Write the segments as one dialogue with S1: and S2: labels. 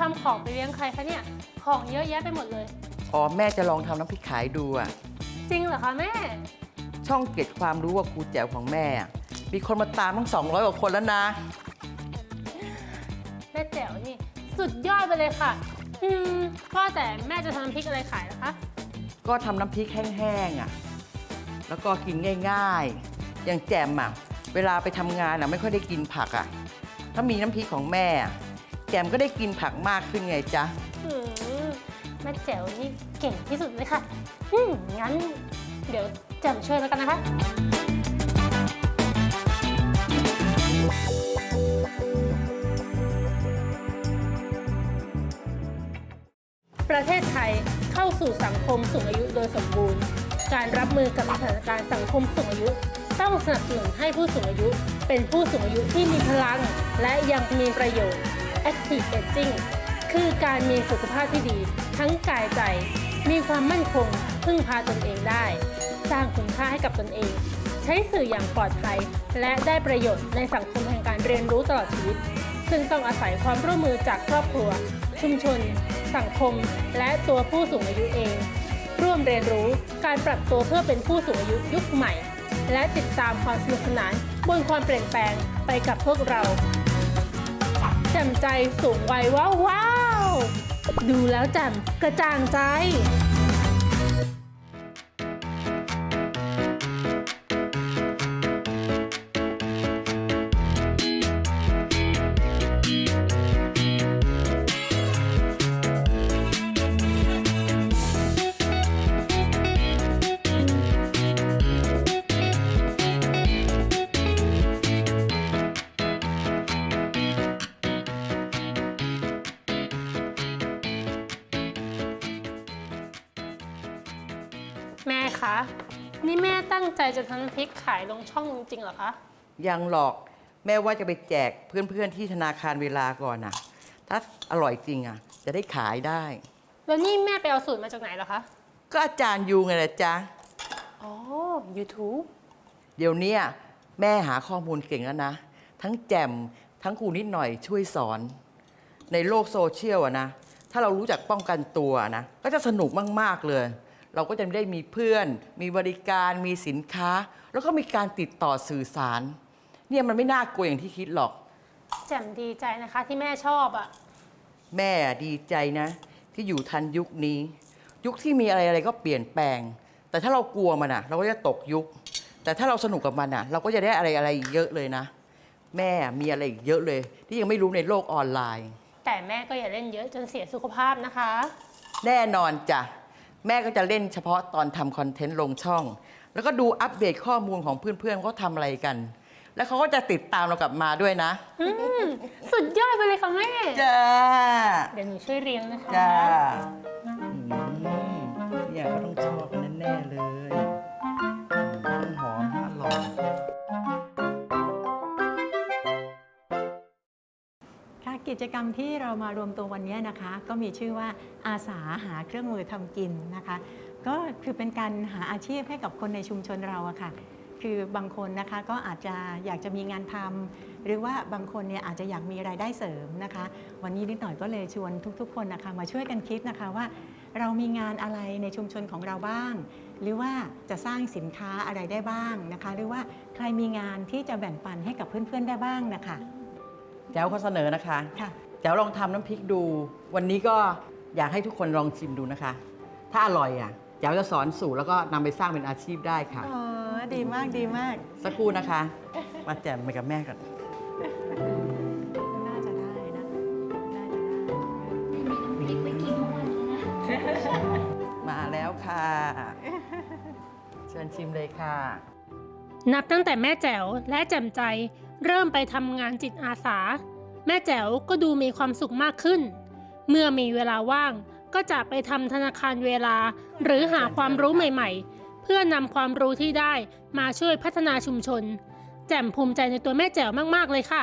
S1: ทำของไปเลี้ยงใครคะเนี่ย ของเยอะแยะไปหมดเลย
S2: อ๋อแม่จะลองทำน้ำพริกขายดูอะ
S1: จริงเหรอคะแม่
S2: ช่องเก็ดความรู้ว่าครูแจ๋วของแม่อะมีคนมาตามตั้ง 200กว่าคนแล้วนะ
S1: แม่แจ๋วนี่ สุดยอดไปเลยค่ะ อืมว่าแต่แม่จะทำน้ำพริกอะไรขายนะคะ
S2: ก็ทำน้ำพริกแห้งๆอะแล้วก็กินง่ายๆ อย่างแจ่มอะเวลาไปทำงานอะไม่ค่อยได้กินผักอะถ้ามีน้ำพริกของแม่อะแจ่มก็ได้กินผักมากขึ้นไงจ๊ะ
S1: อืมแม่แจ๋วนี่เก่งที่สุดเลยค่ะอืมงั้น เดี๋ยวแจ่มช่วยแล้วกันนะคะ ประเทศไทยเข้าสู่สังคมสูงอายุโดยสมบูรณ์ การรับมือกับสถานการณ์สังคมสูงอายุ ต้องสนับสนุนให้ผู้สูงอายุ เป็นผู้สูงอายุที่มีพลัง และยังมีประโยชน์ Active Aging คือการมีสุขภาพที่ดี ทั้งกายใจ มีความมั่นคง พึ่งพาตนเองได้ สร้างคุณค่าให้กับตนเอง ใช้สื่ออย่างปลอดภัย และได้ประโยชน์ในสังคมแห่งการเรียนรู้ตลอดชีวิต ซึ่งต้องอาศัยความร่วมมือจากครอบครัว ชุมชน สังคม และตัวผู้สูงอายุเอง ร่วมเรียนรู้การปรับตัวเพื่อเป็นผู้สูงอายุยุคใหม่ และติดตามความสนุกสนานบนความเปลี่ยนแปลงไปกับพวกเรา จ่มใจสูงวัยว้าวว้าว ดูแล้วแจ่มกระจ่างใจ คะ นี่แม่ตั้งใจจะทำน้ำพริกขายลงช่องจริงๆเหรอคะ
S2: ยังหรอกแม่ว่าจะไปแจกเพื่อนๆที่ธนาคารเวลาก่อนอะ ถ้าอร่อยจริงอะ จะได้ขายได้
S1: แล้วนี่แม่ไปเอาสูตรมาจากไหนเหรอคะ
S2: ก็อาจารย์ยูไงล่ะจ๊ะ
S1: อ๋อ YouTube
S2: เดี๋ยวเนี้ยแม่หาข้อมูลเก่งแล้วนะ ทั้งแจ่มทั้งครูนิดหน่อยช่วยสอน ในโลกโซเชียลอะนะ ถ้าเรารู้จักป้องกันตัวนะ ก็จะสนุกมาก ๆ เลย เราก็จะได้มีเพื่อน มีบริการมีสินค้า แล้วก็มีการติดต่อสื่อสาร เนี่ยมันไม่น่ากลัวอย่างที่คิดหรอก
S1: แจ่มดีใจนะคะที่แม่ชอบอะ
S2: แม่ดีใจนะ ที่อยู่ทันยุคนี้ ยุคที่มีอะไรอะไรก็เปลี่ยนแปลง แต่ถ้าเรากลัวมันอะ เราก็จะตกยุค แต่ถ้าเราสนุกกับมันอะ เราก็จะได้อะไรอะไรอีกเยอะเลยนะ แม่มีอะไรอีกเยอะเลย ที่ยังไม่รู้ในโลกออนไลน์
S1: แต่แม่ก็อย่าเล่นเยอะจนเสียสุขภาพนะคะ
S2: แน่นอนจ้ะ แม่ก็จะเล่นเฉพาะตอนทำคอนเทนต์ลงช่อง แล้วก็ดูอัปเดตข้อมูลของเพื่อนๆเขาทำอะไรกัน แล้วเขาก็จะติดตามเรากลับมาด้วยนะ
S1: อืมสุดยอดไปเลยค่ะแม่
S2: จ้า
S1: เดี๋ยวหนูช่วยเรียงนะคะ
S2: จ้าอืมเนี่ยเขาต้องชอบกันแน่ๆเลย
S3: กิจกรรมที่เรามารวมตัววันนี้นะคะ ก็มีชื่อว่าอาสาหาเครื่องมือทำกินนะคะ ก็คือเป็นการหาอาชีพให้กับคนในชุมชนเราอะค่ะ คือบางคนนะคะก็อาจจะอยากจะมีงานทำหรือว่าบางคนเนี่ยอาจจะอยากมีรายได้เสริมนะคะ วันนี้นิดหน่อยก็เลยชวนทุก ๆ คนนะคะมาช่วยกันคิดนะคะว่า เรามีงานอะไรในชุมชนของเราบ้าง หรือว่าจะสร้างสินค้าอะไรได้บ้างนะคะ หรือว่าใครมีงานที่จะแบ่งปันให้กับเพื่อนๆได้บ้างนะคะ
S2: แจ๋วเขาเสนอนะคะ
S3: ค่ะ
S2: แจ๋วลองทำน้ำพริกดู วันนี้ก็อยากให้ทุกคนลองชิมดูนะคะ ถ้าอร่อยอะแจ๋วจะสอนสูตรแล้วก็นำไปสร้างเป็นอาชีพได้ค่ะ
S3: อ๋อ ดีมากดีมาก
S2: สักครู่นะคะ มาแจ่มไปกับแม่ก่อน
S3: น่าจะได้นะ น่าจะได้
S2: มาแล้วค่ะ เชิญชิมเลยค่ะ
S1: นับตั้งแต่แม่แจ๋วและแจ่มใจ เริ่มไปทำงานจิตอาสา แม่แจ๋วก็ดูมีความสุขมากขึ้น เมื่อมีเวลาว่างก็จะไปทำธนาคารเวลา หรือหาความรู้ใหม่ๆ เพื่อนำความรู้ที่ได้มาช่วยพัฒนาชุมชน แจ่มภูมิใจในตัวแม่แจ๋วมากๆเลยค่ะ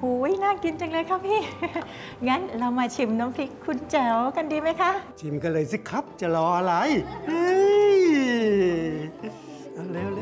S3: หูยน่ากินจังเลยค่ะพี่ งั้นเรามาชิมน้ำพริกคุณแจ๋วกันดีไหมคะ
S4: ชิมกันเลยสิครับจะรออะไร เฮ้ย เอาเร็ว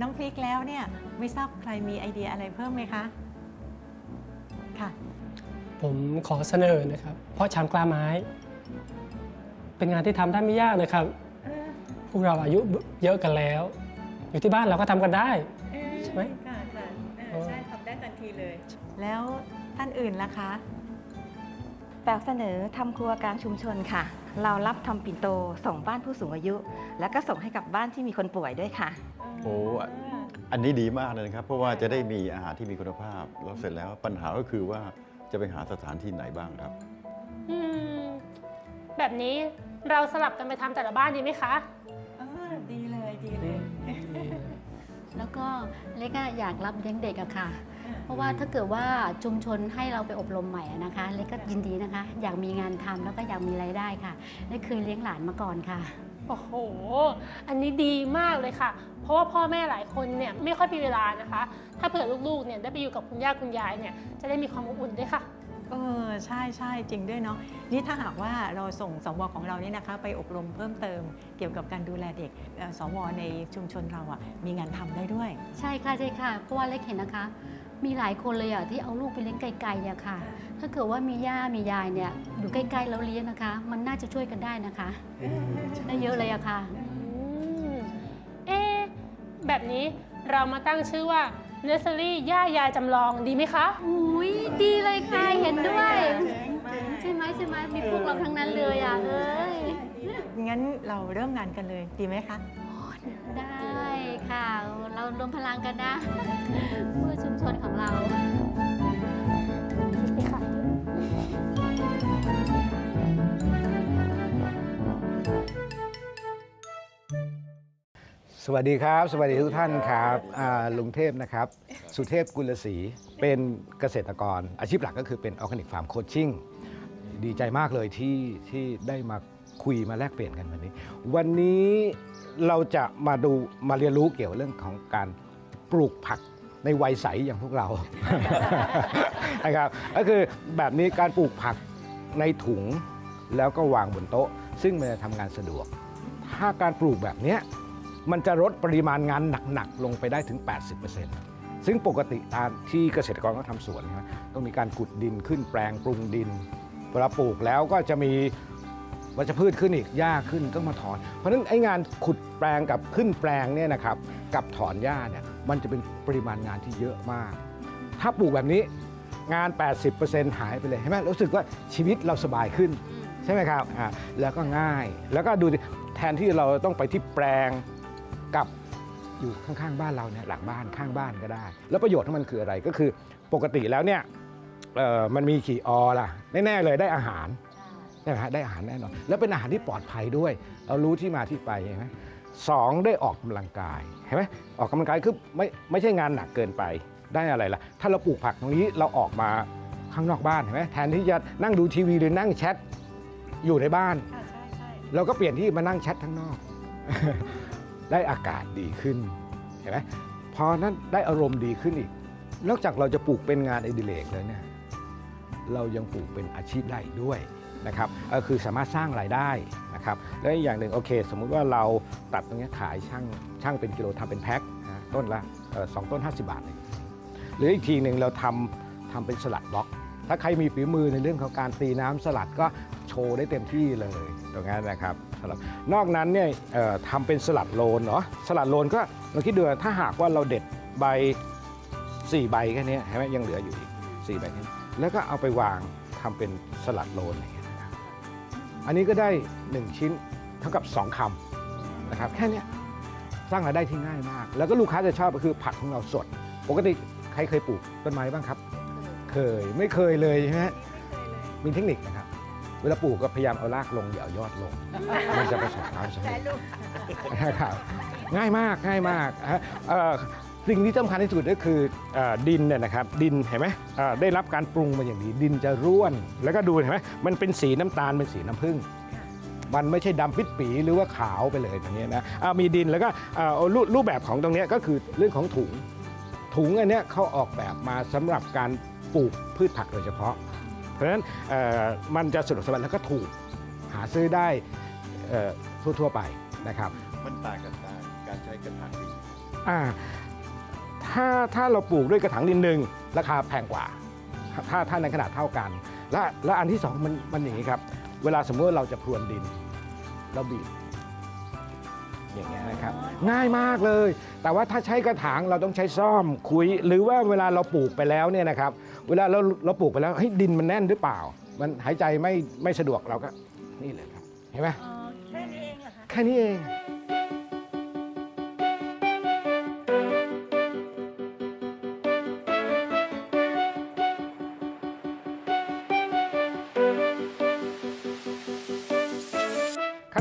S3: น้องพริกแล้วเนี่ยไม่ทราบใครมีไอเดียอะไรเพิ่มไหมคะค่ะ
S5: ผมขอเสนอนะครับ เพราะชามกล้าไม้ เป็นงานที่ทำได้ไม่ยากนะครับ พวกเราอายุเยอะกันแล้ว อยู่ที่บ้านเราก็ทำกันได้ ใช่ไหม
S3: ค่ะค่ะ
S5: เออใช่
S3: ทำได้ทันทีเลย แล้วท่านอื่นล่ะคะ
S6: แปลเสนอทำครัวกลางชุมชนค่ะ เรารับทำปิ่นโตส่งบ้านผู้สูงอายุ แล้วก็ส่งให้กับบ้านที่มีคนป่วยด้วยค่ะ
S7: โอ้ อันนี้ดีมากเลยนะครับ เพราะว่าจะได้มีอาหารที่มีคุณภาพแล้วเสร็จแล้วปัญหาก็คือว่าจะไปหาสถานที่ไหนบ้างครับ
S1: อืมแบบนี้เราสลับกันไปทำแต่ละบ้านดีไหมคะ
S3: ดีเลยดีเลย
S8: แล้วก็เล็กอะอยากรับเลี้ยงเด็กอะค่ะ เพราะว่าถ้าเกิดว่าชุมชนให้เราไปอบรมใหม่อะนะคะเล็กก็ยินดีนะคะ อยากมีงานทำแล้วก็อยากมีรายได้ค่ะเล็กเคยเลี้ยงหลานมาก่อนค่ะ
S1: โอ้โห อันนี้ดีมากเลยค่ะ เพราะว่าพ่อแม่หลายคนเนี่ยไม่ค่อยมีเวลานะคะ ถ้าเผื่อลูกๆเนี่ยได้ไปอยู่กับคุณย่าคุณยายเนี่ยจะได้มีความอบอุ่นด้วยค่ะ
S3: เออใช่ใช่จริงด้วยเนาะนี่ถ้าหากว่าเราส่งสวของเรานี่นะคะ ไปอบรมเพิ่มเติมเกี่ยวกับการดูแลเด็กเอ่อสวในชุมชนเราอะมีงานทำได้ด้วย
S8: ใช่ค่ะใช่ค่ะเพราะว่าเล็กเห็นนะคะ มีหลายคนเลยอะที่เอาลูกไปเลี้ยงไกลๆอะค่ะ ถ้าเกิดว่ามีย่ามียายเนี่ยอยู่ใกล้ๆแล้วเลี้ยงนะคะ มันน่าจะช่วยกันได้นะคะ ได้เยอะเลยอะค่ะ
S1: อืมเอ๊ะแบบนี้เรามาตั้งชื่อว่าเนสเซอรี่ย่ายายจำลองดีไหมคะ
S8: อุ้ยดีเลยค่ะ เห็นด้วย ใช่ไหมใช่ไหมมีพวกเราทั้งนั้นเลยอะเอ้ย
S3: งั้นเราเริ่มงานกันเลยดีไหมคะ
S8: ได้ ค่ะ เรารวมพลังกันนะเพื่อชุมชนของเรา
S9: สวัสดีครับ สวัสดีทุกท่านครับอ่าลุงเทพนะครับ สุเทพกุลศรีเป็นเกษตรกรอาชีพหลักก็คือเป็นออร์แกนิกฟาร์มโคชชิ่งดีใจมากเลยที่ที่ได้มา คุยมาแลกเปลี่ยนกันวันนี้ วันนี้เราจะมาดูมาเรียนรู้เกี่ยวเรื่องของการปลูกผักในวัยใสอย่างพวกเรา นะครับก็คือแบบนี้การปลูกผักในถุงแล้วก็วางบนโต๊ะ ซึ่งมันจะทำงานสะดวก ถ้าการปลูกแบบนี้มันจะลดปริมาณงานหนักๆ ลงไปได้ถึง 80%ซึ่งปกติตามที่เกษตรกรเขาทำสวนใช่ไหมต้องมีการขุดดินขึ้นแปลงปรุงดินเวลาปลูกแล้วก็จะมี วัชพืชขึ้นอีกหญ้าขึ้นก็มาถอน เพราะฉะนั้นไอ้งานขุดแปลงกับขึ้นแปลงเนี่ยนะครับกับถอนหญ้าเนี่ยมันจะเป็นปริมาณงานที่เยอะมาก ถ้าปลูกแบบนี้งาน 80%หายไปเลยเห็นไหมรู้สึกว่าชีวิตเราสบายขึ้นใช่ไหมครับอ่าแล้วก็ง่ายแล้วก็ดูแทนที่เราต้องไปที่แปลงกับอยู่ข้างๆบ้านเราเนี่ยหลังบ้านข้างบ้านก็ได้ แล้วประโยชน์ของมันคืออะไรก็คือปกติแล้วเนี่ยเออมันมีขี่อล่ะแน่ๆเลยได้อาหาร ใช่ไหมฮะได้อาหารแน่นอน แล้วเป็นอาหารที่ปลอดภัยด้วย เรารู้ที่มาที่ไปใช่ไหมสองได้ออกกำลังกายเห็นไหมออกกำลังกายคือไม่ไม่ใช่งานหนักเกินไปได้อะไรล่ะ ถ้าเราปลูกผักตรงนี้เราออกมาข้างนอกบ้านเห็นไหมแทนที่จะนั่งดูทีวีหรือนั่งแชทอยู่ในบ้าน
S3: ใช่ใช่
S9: เราก็เปลี่ยนที่มานั่งแชทข้างนอก ได้อากาศดีขึ้นเห็นไหมพอนั้นได้อารมณ์ดีขึ้นอีก นอกจากเราจะปลูกเป็นงานอดิเรกแล้วเนี่ยเรายังปลูกเป็นอาชีพได้อีกด้วย นะครับก็คือสามารถสร้างรายได้นะครับและอีกอย่างหนึ่งโอเค สมมุติว่าเราตัดตรงนี้ขายช่างช่างเป็นกิโลทำเป็นแพ็คนะต้นละสองต้น 50 บาทเองหรืออีกทีหนึ่งเราทำทำเป็นสลัดบล็อก ถ้าใครมีฝีมือในเรื่องของการตีน้ำสลัดก็โชว์ได้เต็มที่เลยตรงนั้นนะครับสำหรับนอกนั้นเนี่ยทำเป็นสลัดโลนเนาะสลัดโลนก็เราคิดดูถ้าหากว่าเราเด็ดใบ 4 ใบแค่นี้เห็นไหมยังเหลืออยู่อีก4ใบนี้แล้วก็เอาไปวางทำเป็นสลัดโลน อย่างเงี้ยนะครับอันนี้ก็ได้ 1 ชิ้นเท่ากับ 2คำนะครับแค่เนี้ยสร้างรายได้ที่ง่ายมาก แล้วก็ลูกค้าจะชอบก็คือผักของเราสด ปกติใครเคยปลูกต้นไม้บ้างครับ เคยไม่เคยเลยใช่ไหมมีเทคนิคนะครับ เวลาปลูกก็พยายามเอารากลงอย่าเอายอดลง มันจะประสบความสำเร็จนะครับง่ายมากง่ายมากฮะเอ่อ สิ่งที่สำคัญที่สุดก็คือเออดินเนี่ยนะครับดินเห็นไหมเอ่อได้รับการปรุงมาอย่างดีดินจะร่วน แล้วก็ดูเห็นไหมมันเป็นสีน้ำตาลเป็นสีน้ำผึ้งมันไม่ใช่ดำปิดปีหรือว่าขาวไปเลยอย่างเงี้ยนะอ่ามีดินแล้วก็เอ่อรูปรูปแบบของตรงเนี้ยก็คือเรื่องของถุง ถุงอันเนี้ยเขาออกแบบมาสำหรับการปลูกพืชผักโดยเฉพาะ เพราะฉะนั้นเอ่อมันจะสะดวกสบายแล้วก็ถูกหาซื้อได้เอ่อทั่วๆไปนะครับ
S7: มันต่างกันได้การใช้กระถางดิน
S9: อ่า ถ้าถ้าเราปลูกด้วยกระถางดินหนึ่งราคาแพงกว่า ถ้าถ้าในขนาดเท่ากัน และและอันที่สองมันมันอย่างนี้ครับ เวลาสมมติว่าเราจะพรวนดินเราบีบอย่างเงี้ยนะครับง่ายมากเลย แต่ว่าถ้าใช้กระถางเราต้องใช้ซ่อมคุย หรือว่าเวลาเราปลูกไปแล้วเนี่ยนะครับ เวลาเราเราปลูกไปแล้วให้ยดินมันแน่นหรือเปล่า มันหายใจไม่ไม่สะดวกเราก็นี่เลยครับเห็นไหม
S1: แค่นี้เองเหรอคะ
S9: แค่นี้เอง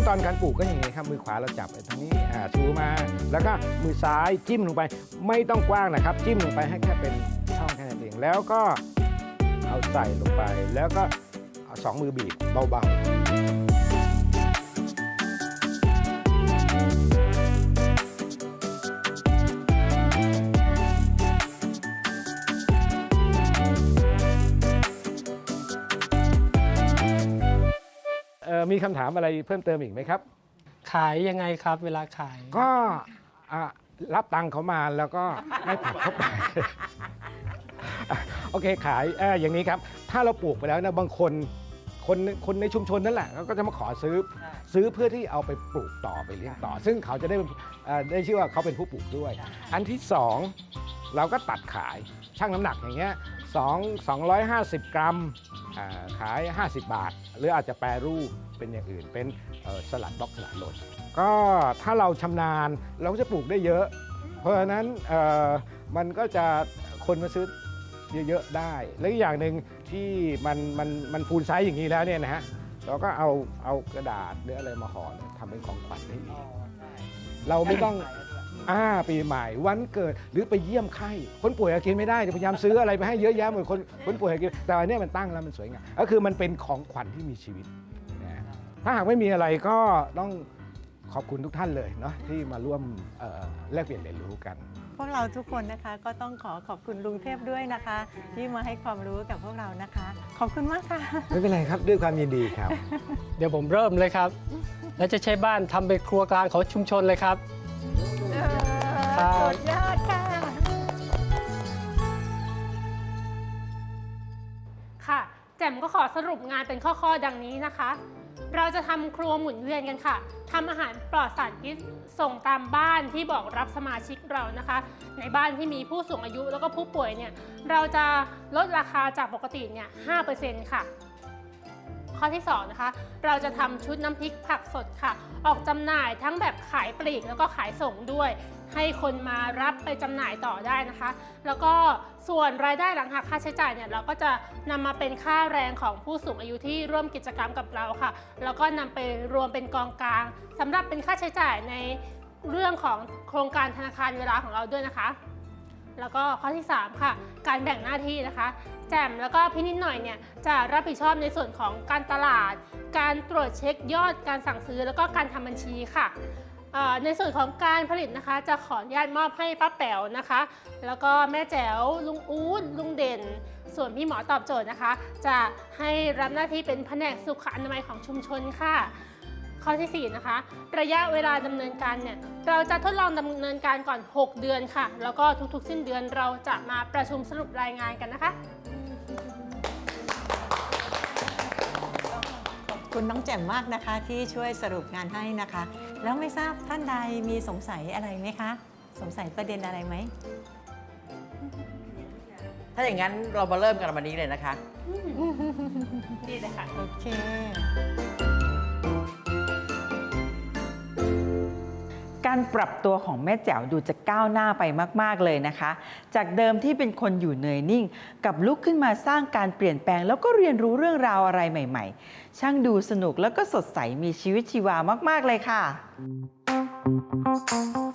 S9: ตอนการปลูกก็อย่างนี้ครับมือขวาเราจับไอ้ตรงนี้อ่าชูมา แล้วก็มือซ้ายจิ้มลงไป ไม่ต้องกว้างนะครับ จิ้มลงไปให้แค่เป็นช่องแค่นั้นเองแล้วก็เอาใส่ลงไป แล้วก็เอาสองมือบีบเบาๆ มีคำถามอะไรเพิ่มเติมอีกไหมครับ
S5: ขายยังไงครับ เวลาขาย
S9: ก็อะรับตังค์เขามาแล้วก็ให้ผักเข้าไปอะโอเคขายเอ่ออย่างนี้ครับ ถ้าเราปลูกไปแล้วนะบางคนคนคนในชุมชนนั่นแหละเขาก็จะมาขอซื้อซื้อเพื่อที่เอาไปปลูกต่อไปเลี้ยงต่อ ซึ่งเขาจะได้เอ่อได้ชื่อว่าเขาเป็นผู้ปลูกด้วย อันที่สองเราก็ตัดขายช่างน้ำหนักอย่างเงี้ย สองสองร้อยห้าสิบกรัมอ่าขาย 50 บาท หรืออาจจะแปรรูปเป็นอย่างอื่น เป็นเอ่อสลัดบล็อกสลัดโรยก็ถ้าเราชำนาญเราก็จะปลูกได้เยอะ เพราะฉะนั้นเอ่อมันก็จะคนมาซื้อเยอะๆได้ และอีกอย่างหนึ่งที่มันมันมันฟูลไซส์อย่างนี้แล้วเนี่ยนะฮะเราก็เอาเอากระดาษหรืออะไรมาห่อเนี่ยทำเป็นของขวัญได้อีกเราไม่ต้อง อ่าปีใหม่วันเกิดหรือไปเยี่ยมไข้คนป่วยอากินไม่ได้พยายามซื้ออะไรไปให้เยอะแยะหมดคนคนป่วยอากินแต่อันเนี้ยมันตั้งแล้วมันสวยงามก็คือมันเป็นของขวัญที่มีชีวิตนะถ้าหากไม่มีอะไรก็ต้องขอบคุณทุกท่านเลยเนาะที่มาร่วมเอ่อแลกเปลี่ยนเรียนรู้กัน
S3: พวกเราทุกคนนะคะก็ต้องขอขอบคุณลุงเทพด้วยนะคะ ที่มาให้ความรู้กับพวกเรานะคะ ขอบคุณมากค่ะ
S9: ไม่เป็นไรครับด้วยความยินดีครับ
S5: เดี๋ยวผมเริ่มเลยครับ และจะใช้บ้านทำเป็นครัวกลางของชุมชนเลยครับ ครับ
S3: สุดยอดค่ะ
S1: ค่ะ แจ่มก็ขอสรุปงานเป็นข้อๆ ดังนี้นะคะ เราจะทำครัวหมุนเวียนกันค่ะทำอาหารปลอดสารพิษส่งตามบ้านที่บอกรับสมาชิกเรานะคะ ในบ้านที่มีผู้สูงอายุแล้วก็ผู้ป่วยเนี่ย เราจะลดราคาจากปกติเนี่ย5%ค่ะ ข้อที่2นะคะเราจะทำชุดน้ำพริกผักสดค่ะ ออกจำหน่ายทั้งแบบขายปลีกแล้วก็ขายส่งด้วย ให้คนมารับไปจำหน่ายต่อได้นะคะ แล้วก็ส่วนรายได้หลังหักค่าใช้จ่ายเนี่ยเราก็จะนำมาเป็นค่าแรงของผู้สูงอายุที่ร่วมกิจกรรมกับเราค่ะ แล้วก็นำไปรวมเป็นกองกลางสำหรับเป็นค่าใช้จ่ายในเรื่องของโครงการธนาคารเวลาของเราด้วยนะคะ แล้วก็ข้อที่ 3 ค่ะ การแบ่งหน้าที่นะคะ แจมแล้วก็พี่นิดหน่อยเนี่ยจะรับผิดชอบในส่วนของการตลาด การตรวจเช็คยอดการสั่งซื้อแล้วก็การทำบัญชีค่ะในส่วนของการผลิตนะคะ จะขออนุญาตมอบให้ป้าแป๋วนะคะ แล้วก็แม่แจ๋วลุงอู๊ดลุงเด่น ส่วนพี่หมอตอบโจทย์นะคะ จะให้รับหน้าที่เป็นแผนกสุขอนามัยของชุมชนค่ะ ข้อที่ 4 นะคะ ระยะเวลาดำเนินการเนี่ยเราจะทดลองดำเนินการก่อน 6 เดือนค่ะ แล้วก็ทุกๆ สิ้นเดือนเราจะมาประชุมสรุปรายงานกันนะคะ
S3: ขอบคุณน้องแจ่มมากนะคะที่ช่วยสรุปงานให้นะคะ แล้วไม่ทราบท่านใดมีสงสัยอะไรไหมคะ สงสัยประเด็นอะไรไหม
S2: ถ้าอย่างนั้นเรามาเริ่มกันวันนี้เลยนะคะ
S1: ดีเลยค่ะ
S3: โอเค
S10: การปรับตัวของแม่แจ๋วดูจะก้าวหน้าไปมาก ๆ เลยนะคะ จากเดิมที่เป็นคนอยู่เนยนิ่ง กับลุกขึ้นมาสร้างการเปลี่ยนแปลง แล้วก็เรียนรู้เรื่องราวอะไรใหม่ ๆ ช่างดูสนุกแล้วก็สดใสมีชีวิตชีวามาก ๆ เลยค่ะ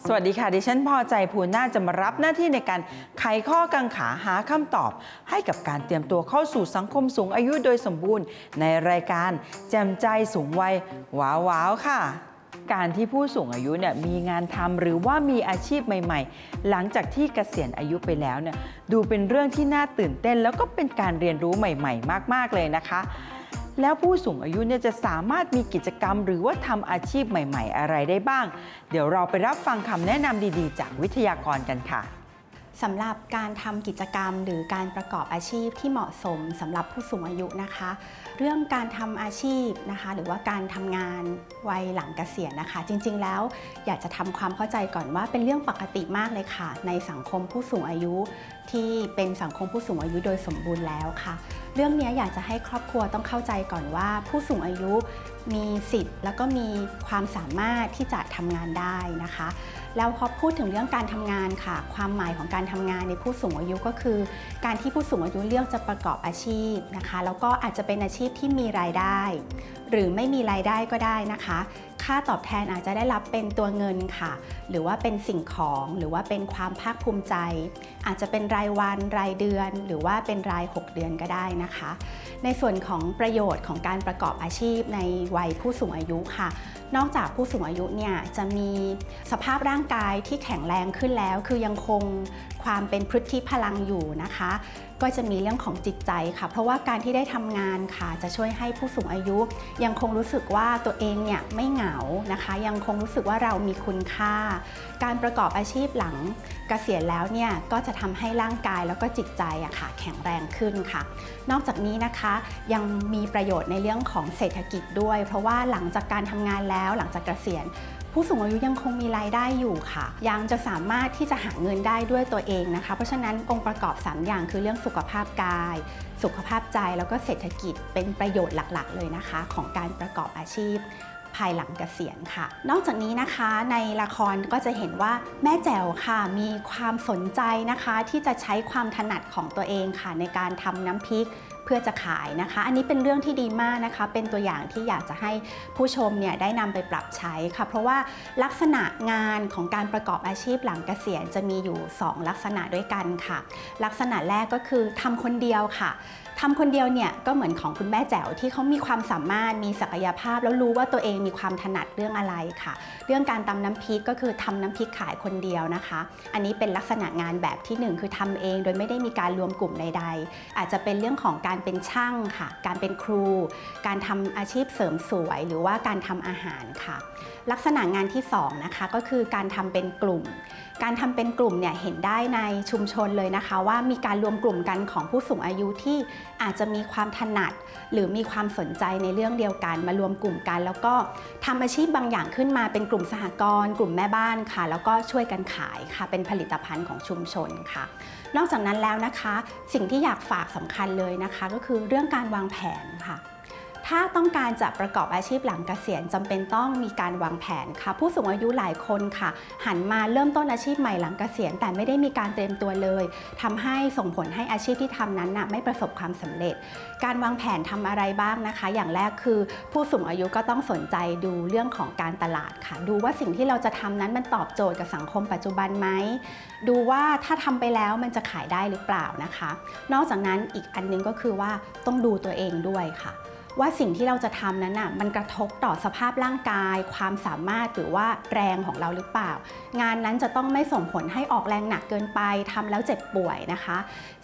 S10: สวัสดีค่ะ ดิฉันพอใจภูน่าจะมารับหน้าที่ในการไขข้อกังขาหาคำตอบ ให้กับการเตรียมตัวเข้าสู่สังคมสูงอายุโดยสมบูรณ์ ในรายการแจมใจสูงวัยว้าวๆค่ะ การที่ผู้สูงอายุเนี่ยมีงานทำหรือว่ามีอาชีพใหม่ ๆ หลังจากที่เกษียณอายุไปแล้วเนี่ยดูเป็นเรื่องที่น่าตื่นเต้น แล้วก็เป็นการเรียนรู้ใหม่ ๆ มาก ๆ เลยนะคะแล้วผู้สูงอายุเนี่ยจะสามารถมีกิจกรรม หรือว่าทำอาชีพใหม่ ๆ อะไรได้บ้าง เดี๋ยวเราไปรับฟังคำแนะนำดีๆ จากวิทยากรกันค่ะ
S11: สำหรับการทำกิจกรรม หรือการประกอบอาชีพที่เหมาะสมสำหรับผู้สูงอายุนะคะ เรื่องการทำอาชีพนะคะ หรือว่าการทำงานวัยหลังเกษียณนะคะ จริงๆ แล้วอยากจะทำความเข้าใจก่อนว่าเป็นเรื่องปกติมากเลยค่ะ ในสังคมผู้สูงอายุ ที่เป็นสังคมผู้สูงอายุโดยสมบูรณ์แล้วค่ะ เรื่องนี้อยากจะให้ครอบครัวต้องเข้าใจก่อนว่า ผู้สูงอายุมีสิทธิ์ แล้วก็มีความสามารถที่จะทำงานได้นะคะ แล้วพอพูดถึงเรื่องการทำงานค่ะ ความหมายของการทำงานในผู้สูงอายุก็คือ การที่ผู้สูงอายุเลือกจะประกอบอาชีพนะคะ แล้วก็อาจจะเป็นอาชีพที่มีรายได้ หรือไม่มีรายได้ก็ได้นะคะ ค่าตอบแทนอาจจะได้รับเป็นตัวเงินค่ะ หรือว่าเป็นสิ่งของหรือว่าเป็นความภาคภูมิใจ อาจจะเป็นรายวันรายเดือน หรือว่าเป็นราย 6 เดือนก็ได้นะคะ ในส่วนของประโยชน์ของการประกอบอาชีพในวัยผู้สูงอายุค่ะ นอกจากผู้สูงอายุเนี่ยจะมีสภาพร่างกายที่แข็งแรงขึ้นแล้ว คือยังคงความเป็นพฤทธิพลังอยู่นะคะ ก็จะมีเรื่องของจิตใจค่ะ เพราะว่าการที่ได้ทำงานค่ะ จะช่วยให้ผู้สูงอายุ ยังคงรู้สึกว่าตัวเองเนี่ยไม่เหงานะคะ ยังคงรู้สึกว่าเรามีคุณค่า การประกอบอาชีพหลังเกษียณแล้วเนี่ยก็จะทำให้ร่างกายแล้วก็จิตใจอะค่ะ แข็งแรงขึ้นค่ะ นอกจากนี้นะคะยังมีประโยชน์ในเรื่องของเศรษฐกิจด้วย เพราะว่าหลังจากการทำงานแล้วหลังจากเกษียณ ผู้สูงอายุยังคงมีรายได้อยู่ค่ะ ยังจะสามารถที่จะหาเงินได้ด้วยตัวเองนะคะ เพราะฉะนั้นองค์ประกอบ 3 อย่างคือเรื่องสุขภาพกาย สุขภาพใจแล้วก็เศรษฐกิจเป็นประโยชน์หลักๆ เลยนะคะ ของการประกอบอาชีพภายหลังเกษียณค่ะ นอกจากนี้นะคะในละครก็จะเห็นว่าแม่แจ๋วค่ะ มีความสนใจนะคะ ที่จะใช้ความถนัดของตัวเองค่ะ ในการทำน้ำพริก พื่อจะขายนะคะ อันนี้เป็นเรื่องที่ดีมากนะคะ เป็นตัวอย่างที่อยากจะให้ผู้ชมเนี่ยได้นำไปปรับใช้ค่ะ เพราะว่าลักษณะงานของการประกอบอาชีพหลังเกษียณจะมีอยู่ 2 ลักษณะด้วยกันค่ะ ลักษณะแรกก็คือทำคนเดียวค่ะ ทำคนเดียวเนี่ยก็เหมือนของคุณแม่แจ๋วที่เขามีความสามารถมีศักยภาพ แล้วรู้ว่าตัวเองมีความถนัดเรื่องอะไรค่ะ เรื่องการตำน้ำพริกก็คือทำน้ำพริกขายคนเดียวนะคะ อันนี้เป็นลักษณะงานแบบที่หนึ่งคือทำเองโดยไม่ได้มีการรวมกลุ่มใด ๆ อาจจะเป็นเรื่องของการเป็นช่างค่ะ การเป็นครู การทำอาชีพเสริมสวย หรือว่าการทำอาหารค่ะ ลักษณะงานที่สองนะคะก็คือการทำเป็นกลุ่ม การทำเป็นกลุ่มเนี่ยเห็นได้ในชุมชนเลยนะคะ ว่ามีการรวมกลุ่มกันของผู้สูงอายุที่อาจจะมีความถนัด หรือมีความสนใจในเรื่องเดียวกัน มารวมกลุ่มกัน แล้วก็ทำอาชีพบางอย่างขึ้นมาเป็นกลุ่มสหกรณ์กลุ่มแม่บ้านค่ะ แล้วก็ช่วยกันขายค่ะ เป็นผลิตภัณฑ์ของชุมชนค่ะ นอกจากนั้นแล้วนะคะ สิ่งที่อยากฝากสำคัญเลยนะคะ ก็คือเรื่องการวางแผนค่ะ ถ้าต้องการจะประกอบอาชีพหลังเกษียณจำเป็นต้องมีการวางแผนค่ะ ผู้สูงอายุหลายคนค่ะ หันมาเริ่มต้นอาชีพใหม่หลังเกษียณแต่ไม่ได้มีการเตรียมตัวเลยทำให้ส่งผลให้อาชีพที่ทำนั้นน่ะไม่ประสบความสำเร็จ การวางแผนทำอะไรบ้างนะคะ อย่างแรกคือผู้สูงอายุก็ต้องสนใจดูเรื่องของการตลาดค่ะ ดูว่าสิ่งที่เราจะทำนั้นมันตอบโจทย์กับสังคมปัจจุบันไหมดูว่าถ้าทำไปแล้วมันจะขายได้หรือเปล่านะคะ นอกจากนั้นอีกอันหนึงก็คือว่าต้องดูตัวเองด้วยค่ะ ว่าสิ่งที่เราจะทำนั้นน่ะมันกระทบต่อสภาพร่างกาย ความสามารถหรือว่าแรงของเราหรือเปล่า งานนั้นจะต้องไม่ส่งผลให้ออกแรงหนักเกินไปทำแล้วเจ็บป่วยนะคะ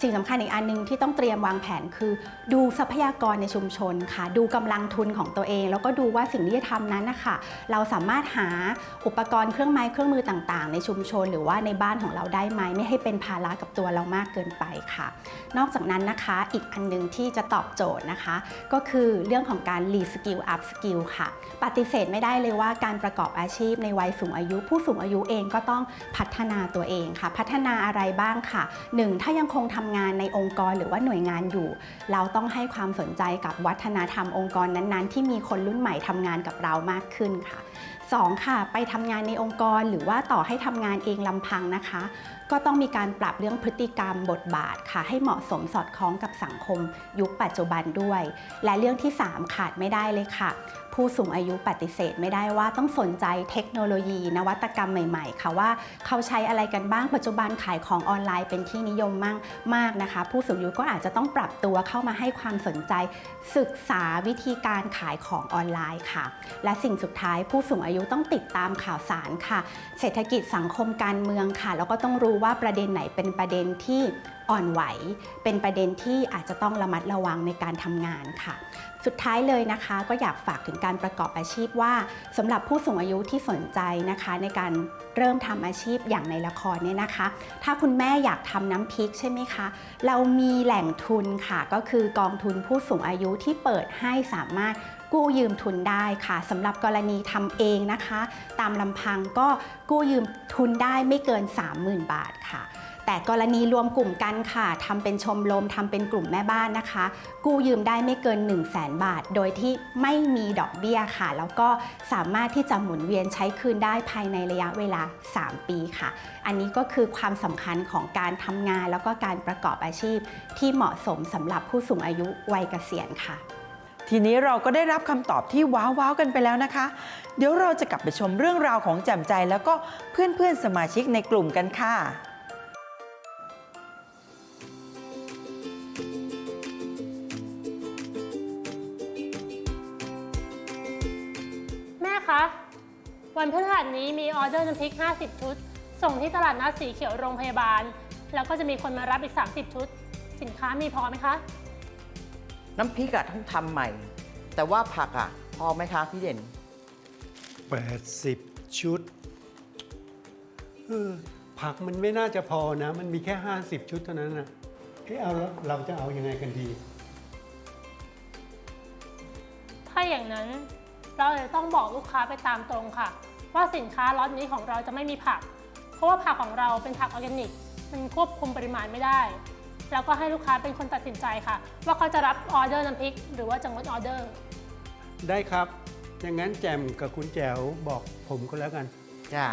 S11: สิ่งสำคัญอีกอันหนึงที่ต้องเตรียมวางแผนคือ ดูทรัพยากรในชุมชนค่ะ ดูกำลังทุนของตัวเอง แล้วก็ดูว่าสิ่งที่จะทำนั้นนะคะเราสามารถหาอุปกรณ์เครื่องไม้เครื่องมือต่างๆ ในชุมชน หรือว่าในบ้านของเราได้ไหมไม่ให้เป็นภาระกับตัวเรามากเกินไปค่ะ นอกจากนั้นนะคะ อีกอันหนึงที่จะตอบโจทย์นะคะ ก็คือเรื่องของการรีสกิลอัพสกิลค่ะ ปฏิเสธไม่ได้เลยว่าการประกอบอาชีพในวัยสูงอายุ ผู้สูงอายุเองก็ต้องพัฒนาตัวเองค่ะ พัฒนาอะไรบ้างค่ะ 1. ถ้ายังคงทำงานในองค์กรหรือว่าหน่วยงานอยู่ เราต้องให้ความสนใจกับวัฒนธรรมองค์กรนั้นๆ ที่มีคนรุ่นใหม่ทำงานกับเรามากขึ้นค่ะ 2. ค่ะ ไปทำงานในองค์กรหรือว่าต่อให้ทำงานเองลำพังนะคะ ก็ต้องมีการปรับเรื่องพฤติกรรมบทบาทค่ะ ให้เหมาะสมสอดคล้องกับสังคมยุคปัจจุบันด้วย และเรื่องที่ 3 ขาดไม่ได้เลยค่ะ ผู้สูงอายุปฏิเสธไม่ได้ว่าต้องสนใจเทคโนโลยี นวัตกรรมใหม่ๆ ค่ะว่าเขาใช้อะไรกันบ้างปัจจุบันขายของออนไลน์เป็นที่นิยมมากมากนะคะ ผู้สูงอายุก็อาจจะต้องปรับตัวเข้ามาให้ความสนใจ ศึกษาวิธีการขายของออนไลน์ค่ะ และสิ่งสุดท้ายผู้สูงอายุต้องติดตามข่าวสารค่ะ เศรษฐกิจสังคมการเมืองค่ะ แล้วก็ต้องรู้ว่าประเด็นไหนเป็นประเด็นที่อ่อนไหว เป็นประเด็นที่อาจจะต้องระมัดระวังในการทำงานค่ะ สุดท้ายเลยนะคะ ก็อยากฝากถึงการประกอบอาชีพว่าสำหรับผู้สูงอายุที่สนใจนะคะ ในการเริ่มทำอาชีพอย่างในละครเนี่ยนะคะ ถ้าคุณแม่อยากทำน้ำพริกใช่ไหมคะ เรามีแหล่งทุนค่ะ ก็คือกองทุนผู้สูงอายุที่เปิดให้สามารถกู้ยืมทุนได้ค่ะสำหรับกรณีทำเองนะคะ ตามลำพังก็กู้ยืมทุนได้ไม่เกิน 30,000 บาทค่ะ แต่กรณีรวมกลุ่มกันค่ะทำเป็นชมรมทำเป็นกลุ่มแม่บ้านนะคะ กู้ยืมได้ไม่เกิน 1 0 0 0 0แบาท โดยที่ไม่มีดอกเบี้ยค่ะ แล้วก็สามารถที่จะหมุนเวียนใช้คืนได้ภายในระยะเวลา 3 ปีค่ะ อันนี้ก็คือความสำคัญของการทำงานแล้วก็การประกอบอาชีพ ที่เหมาะสมสำหรับผู้สูงอายุวัยเกษียณค่ะ
S10: ทีนี้เราก็ได้รับคำตอบที่ว้าวว้าวกันไปแล้วนะคะ เดี๋ยวเราจะกลับไปชมเรื่องราวของแจ่มใจ แล้วก็เพื่อนๆสมาชิกในกลุ่มกัน
S1: ค่ะ วันพฤหัสนี้มีออเดอร์น้ำพริก 50 ชุด ส่งที่ตลาดนัดสีเขียวโรงพยาบาล แล้วก็จะมีคนมารับอีก 30 ชุด สินค้ามีพอไหมคะ
S2: น้ำพริกอะต้องทำใหม่ แต่ว่าผักอะพอไหมคะพี่เด่น
S4: 80 ชุดเออผักมันไม่น่าจะพอนะ มันมีแค่ 50 ชุดเท่านั้นนะเอ๊ะเอาแล้วเราจะเอาอยัางไงกันดี
S1: ถ้าอย่างนั้น เราจะต้องบอกลูกค้าไปตามตรงค่ะ ว่าสินค้าล็อตนี้ของเราจะไม่มีผัก เพราะว่าผักของเราเป็นผักออร์แกนิก มันควบคุมปริมาณไม่ได้ แล้วก็ให้ลูกค้าเป็นคนตัดสินใจค่ะ ว่าเขาจะรับออเดอร์น้ำพริก หรือว่าจะงดออเดอร์
S4: ได้ครับอย่างนั้นแจมกับคุณแจ๋วบอกผมก็แล้วกัน
S2: จ้า